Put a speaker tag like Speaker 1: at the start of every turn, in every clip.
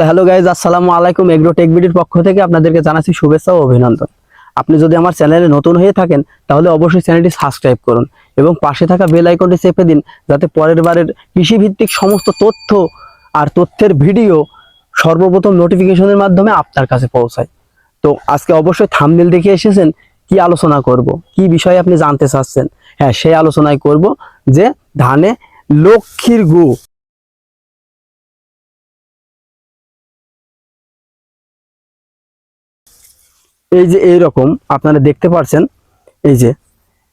Speaker 1: তো hello guys আসসালামু আলাইকুম। এগ্রো টেক বিডির পক্ষ থেকে আপনাদেরকে জানাচ্ছি শুভেচ্ছা ও অভিনন্দন। আপনি যদি আমার চ্যানেলে নতুন হয়ে থাকেন, তাহলে অবশ্যই চ্যানেলটি সাবস্ক্রাইব করুন এবং পাশে থাকা বেল আইকনটি চেপে দিন, যাতে পরের বারের কৃষিভিত্তিক সমস্ত তথ্য আর তথ্যের ভিডিও সর্বপ্রথম নোটিফিকেশনের মাধ্যমে আপনার কাছে পৌঁছায়। তো আজকে অবশ্যই থামনেল দেখে এসেছেন, কি আলোচনা করব, কি বিষয়ে আপনি জানতে চাচ্ছেন? হ্যাঁ সেই আলোচনায় করব যে ধানে লক্ষ্মীর গু। এই যে এই রকম আপনারা দেখতে পাচ্ছেন এই যে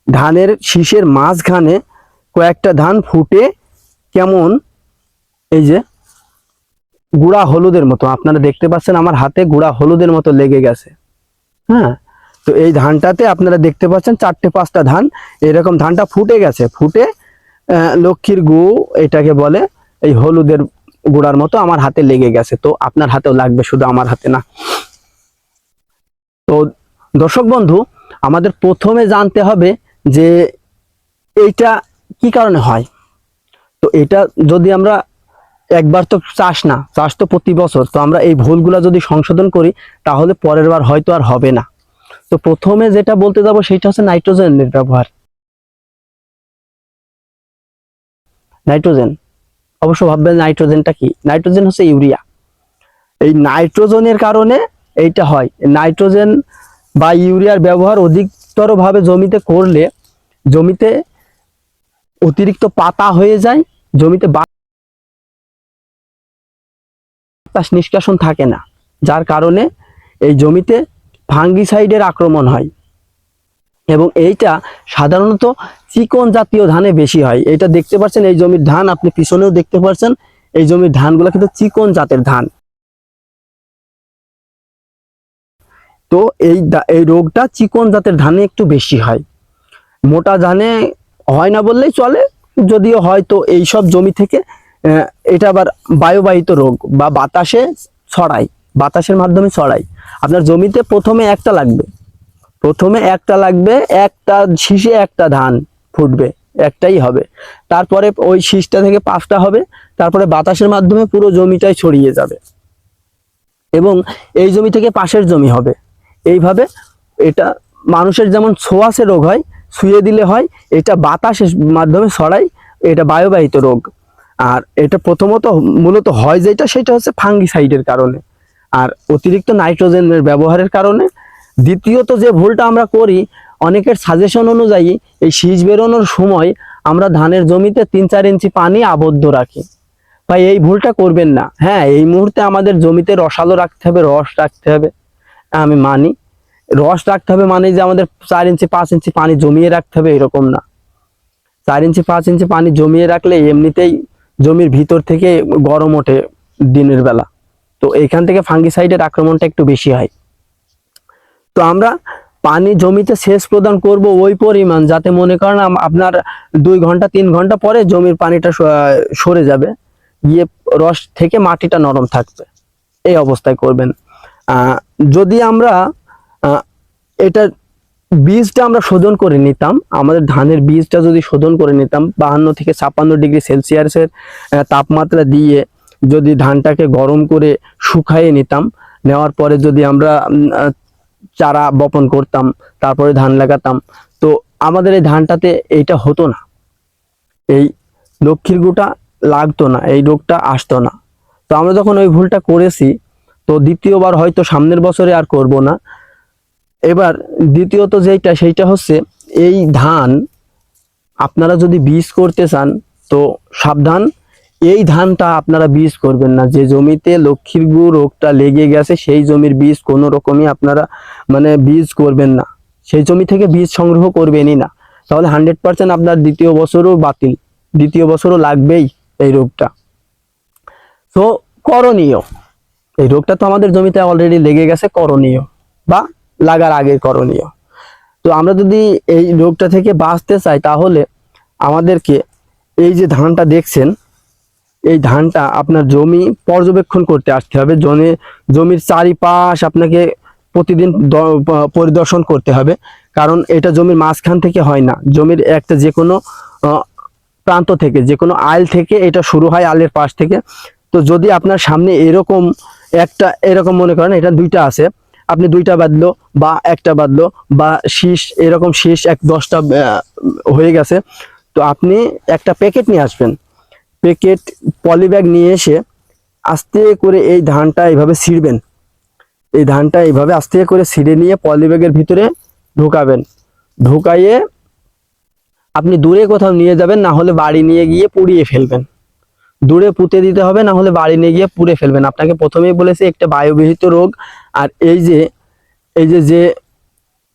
Speaker 1: ধানের শীষের মাঝখানে কয়েকটা ধান ফুটে কেমন, এই যে গুড়া হলুদের মতো। আপনারা দেখতে পাচ্ছেন আমার হাতে গুড়া হলুদের মতো লেগে গেছে। হ্যাঁ তো এই ধানটাতে আপনারা দেখতে পাচ্ছেন চারটে পাঁচটা ধান, এরকম ধানটা ফুটে গেছে। ফুটে লক্ষ্মীর গু, এটাকে বলে এই হলুদের গুড়ার মতো আমার হাতে লেগে গেছে। তো আপনার হাতেও লাগবে, শুধু আমার হাতে না। তো দর্শক বন্ধু, আমাদের প্রথমে জানতে হবে যে এইটা কি কারণে হয়? তো এটা যদি আমরা একবার তো চাষ না, চাষ তো প্রতি বছর, তো আমরা এই ভুলগুলা যদি সংশোধন করি, তাহলে পরের বার হয়তো আর হবে না। তো প্রথমে যেটা বলতে যাব সেটা হচ্ছে নাইট্রোজেনের ব্যবহার। নাইট্রোজেন? অবশ্য ভাববেন নাইট্রোজেনটা কি? নাইট্রোজেন হচ্ছে ইউরিয়া। এই নাইট্রোজেনের কারণে এইটা হয়। নাইট্রোজেন বা ইউরিয়ার ব্যবহার অধিকতরভাবে জমিতে করলে জমিতে অতিরিক্ত পাতা হয়ে যায়, জমিতে বাতাস নিষ্কাশন থাকে না, যার কারণে এই জমিতে ফাঙ্গিসাইডের আক্রমণ হয়। এবং এইটা সাধারণত চিকন জাতীয় ধানে বেশি হয়। এটা দেখতে পাচ্ছেন, এই জমির ধান আপনি পিছনেও দেখতে পাচ্ছেন, এই জমির ধানগুলো কিন্তু চিকন জাতের ধান। তো এই এই রোগটা চিকন জাতের ধানে একটু বেশি হয়। মোটা ধানে হয় না বললেই চলে, যদিও হয় তো এই সব জমি থেকে এটা আবার বায়ুবাহিত রোগ বা বাতাসে ছড়ায়, বাতাসের মাধ্যমে ছড়ায়। আপনার জমিতে প্রথমে একটা লাগবে। প্রথমে একটা লাগবে, একটা শীষে একটা ধান ফুটবে, একটাই হবে। তারপরে ওই শীষটা থেকে পাঁচটা হবে, তারপরে বাতাসের মাধ্যমে পুরো জমিটাই ছড়িয়ে যাবে। এবং এই জমি থেকে পাশের জমি হবে। এইভাবে এটা মানুষের যেমন ছোঁয়াশে রোগ হয়, শুয়ে দিলে হয়, এটা বাতাসের মাধ্যমে ছড়ায়, এটা বায়ুবাহিত রোগ। আর এটা প্রথমত মূলত হয় যেটা, সেটা হচ্ছে ফাঙ্গিসাইডের কারণে। আর অতিরিক্ত নাইট্রোজেনের ব্যবহারের কারণে। দ্বিতীয়ত যে ভুলটা আমরা করি, অনেকের সাজেশন অনুযায়ী এই শীষ বেরোনোর সময় আমরা ধানের জমিতে তিন চার ইঞ্চি পানি আবদ্ধ রাখি। ভাই, এই ভুলটা করবেন না। হ্যাঁ এই মুহূর্তে আমাদের জমিতে রসালো রাখতে হবে, রস রাখতে হবে। আমি মানি। রস রাখতে হবে মানে যে আমাদের চার ইঞ্চি, পাঁচ ইঞ্চি পানি জমিয়ে রাখতে হবে, এরকম না। চার ইঞ্চি, পাঁচ ইঞ্চি পানি জমিয়ে রাখলে এমনিতেই জমির ভিতর থেকে গরম ওঠে দিনের বেলা। তো এখান থেকে ফাঙ্গিসাইডের আক্রমণটা একটু বেশি হয়। তো আমরা পানি জমিতে সেচ প্রদান করব ওই পরিমাণ, যাতে মনে করেন আপনার দুই ঘণ্টা, তিন ঘণ্টা পরে জমির পানিটা সরে যাবে। গিয়ে রস থেকে মাটিটা নরম থাকবে। এই অবস্থায় করবেন। যদি আমরা এটা বীজটা আমরা শোধন করে নিতাম, আমাদের ধানের বীজটা যদি শোধন করে নিতাম, বাহান্ন থেকে ছাপ্পান্ন ডিগ্রি সেলসিয়াসের তাপমাত্রা দিয়ে যদি ধানটাকে গরম করে শুকাইয়ে নিতাম, নেওয়ার পরে যদি আমরা চারা বপন করতাম, তারপরে ধান লাগাতাম, তো আমাদের এই ধানটাতে এইটা হতো না। এই লক্ষ্মীর গুটা লাগতো না, এই রোগটা আসতো না। তো আমরা যখন ওই ভুলটা করেছি তো দ্বিতীয়বার হয়তো সামনের বছরে আর করব না। এবার দ্বিতীয়ত যেইটা, সেইটা হচ্ছে এই ধান, আপনারা যদি বীজ করতে চান, তো সাবধান, এই ধানটা আপনারা বীজ করবেন না। যে জমিতে লক্ষ্মীর গু রোগটা লেগে গেছে, সেই জমির বীজ কোনো রকমই আপনারা মানে বীজ করবেন না। সেই জমি থেকে বীজ সংগ্রহ করবেনই না। তাহলে হান্ড্রেড পার্সেন্ট আপনার দ্বিতীয় বছরও বাতিল। দ্বিতীয় বছরও লাগবেই এই রোগটা। তো করণীয়। এই রোগটা তো আমাদের জমিতে অলরেডি লেগে গেছে করণীয় বা লাগার আগে করণীয়। তো আমরা যদি এই রোগটা থেকে বাঁচতে চাই তাহলে আমাদেরকে এই যে ধানটা দেখছেন, এই ধানটা আপনার জমি পর্যবেক্ষণ করতে আসতে হবে। জমি, জমির চারিপাশ আপনাকে প্রতিদিন পরিদর্শন করতে হবে। কারণ এটা জমির মাঝখান থেকে হয় না। জমির একটা যে কোনো প্রান্ত থেকে যে কোনো আইল থেকে এটা শুরু হয় আলের পাশ থেকে। তো যদি আপনার সামনে এরকম একটা এরকম মনে করেন, এটা দুইটা আছে। আপনি দুইটা বাঁধলো বা একটা বাদলো বা শীষ, এরকম শীষ এক দশটা হয়ে গেছে। তো আপনি একটা প্যাকেট নিয়ে আসবেন। প্যাকেট, পলিব্যাগ নিয়ে এসে আস্তে করে এই ধানটা এইভাবে ছিঁড়বেন। এই ধানটা এইভাবে আস্তে করে ছিঁড়ে নিয়ে পলিব্যাগের ভিতরে ঢুকাবেন। ঢুকাইয়ে আপনি দূরে কোথাও নিয়ে যাবেন, না হলে বাড়ি নিয়ে গিয়ে পুড়িয়ে ফেলবেন। দূরে পুঁতে দিতে হবে, না হলে বাড়ি নিয়ে গিয়ে পুড়ে ফেলবেন। আপনাকে প্রথমেই বলেছি, একটা বায়ুবিহিত রোগ, আর এই যে এই যে যে,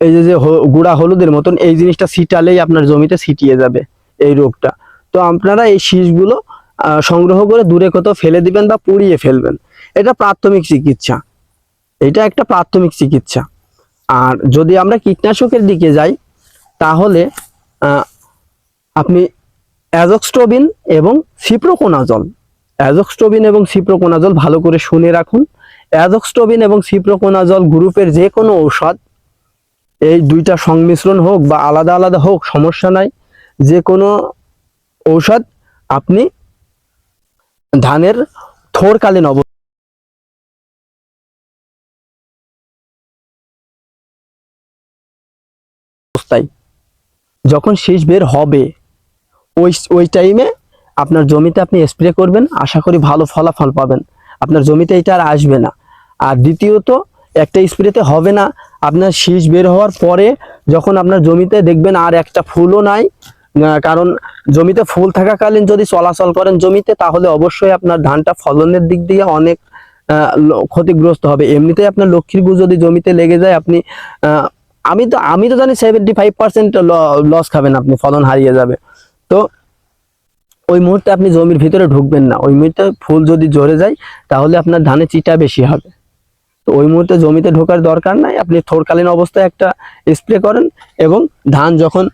Speaker 1: এই যে যে গুঁড়া হলুদের মতন, এই জিনিসটা ছিটালেই আপনার জমিতে ছিটিয়ে যাবে এই রোগটা। তো আপনারা এই শীষগুলো সংগ্রহ করে দূরে কোথাও ফেলে দিবেন বা পুড়িয়ে ফেলবেন। এটা প্রাথমিক চিকিৎসা। এটা একটা প্রাথমিক চিকিৎসা। আর যদি আমরা কীটনাশকের দিকে যাই, তাহলে আপনি অ্যাজক্সটোবিন এবং সিপ্রোকোনাজল। অ্যাজক্সটোবিন এবং সিপ্রোকোনাজল ভালো করে শুনে রাখুন। অ্যাজক্সটোবিন এবং সিপ্রোকোনাজল গ্রুপের যে কোনো ঔষধ, এই দুইটা সংমিশ্রণ হোক বা আলাদা আলাদা হোক, সমস্যা নাই। যে কোনো ঔষধ আপনি ধানের থোরকালীন অব অবস্থায় যখন শীষ বের হবে ওই ওই টাইমে আপনার জমিতে আপনি স্প্রে করবেন, আশা করি ভালো ফলাফল পাবেন। আপনার জমিতে এটা আর আসবে না। আর দ্বিতীয়ত, একটা স্প্রেতে হবে না। আপনার শীষ বের হওয়ার পরে যখন আপনার জমিতে দেখবেন আর একটা ফুলও নাই কারণ জমিতে ফুল থাকাকালীন যদি চলাচল করেন জমিতে, তাহলে অবশ্যই আপনার ধানটা ফলনের দিক দিয়ে অনেক ক্ষতিগ্রস্ত হবে। এমনিতেই আপনার লক্ষ্মীর গু যদি জমিতে লেগে যায়, আপনি আমি তো আমি তো জানি সেভেন্টি ফাইভ পার্সেন্ট লস খাবেন আপনি, ফলন হারিয়ে যাবে। তো ওই মুহূর্তে আপনি জমির ভিতরে ঢুকবেন না। ওই মুহূর্তে ফুল যদি ঝরে যায়, তাহলে আপনার ধানে চিটা বেশি হবে। তো ওই মুহূর্তে জমিতে ঢোকার দরকার নাই। আপনি থোরকালীন অবস্থায় একটা স্প্রে করেন এবং ধান যখন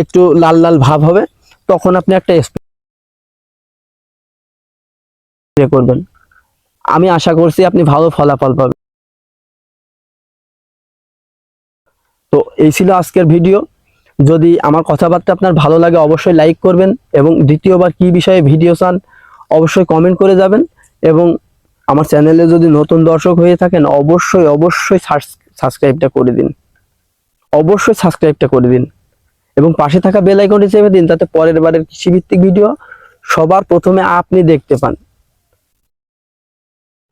Speaker 1: একটু লাল লাল ভাব হবে, তখন আপনি একটা স্প্রে করবেন। আমি আশা করছি আপনি ভালো ফলাফল পাবেন। তো এই ছিল আজকের ভিডিও। যদি আমার কথাবার্তা আপনার ভালো লাগে, অবশ্যই লাইক করবেন এবং দ্বিতীয়বার কি বিষয়ে ভিডিও চান, অবশ্যই কমেন্ট করে যাবেন এবং আমার চ্যানেলে যদি নতুন দর্শক হয়ে থাকেন, অবশ্যই অবশ্যই সাবস্ক্রাইবটা করে দিন। অবশ্যই সাবস্ক্রাইবটা করে দিন এবং পাশে থাকা বেল আইকনটি চেপে দিন, তাতে পরের বারের কৃষিভিত্তিক ভিডিও সবার প্রথমে আপনি দেখতে পান।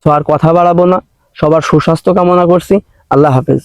Speaker 1: তো আর কথা বাড়াবো না, সবার সুস্বাস্থ্য কামনা করছি, আল্লাহ হাফেজ।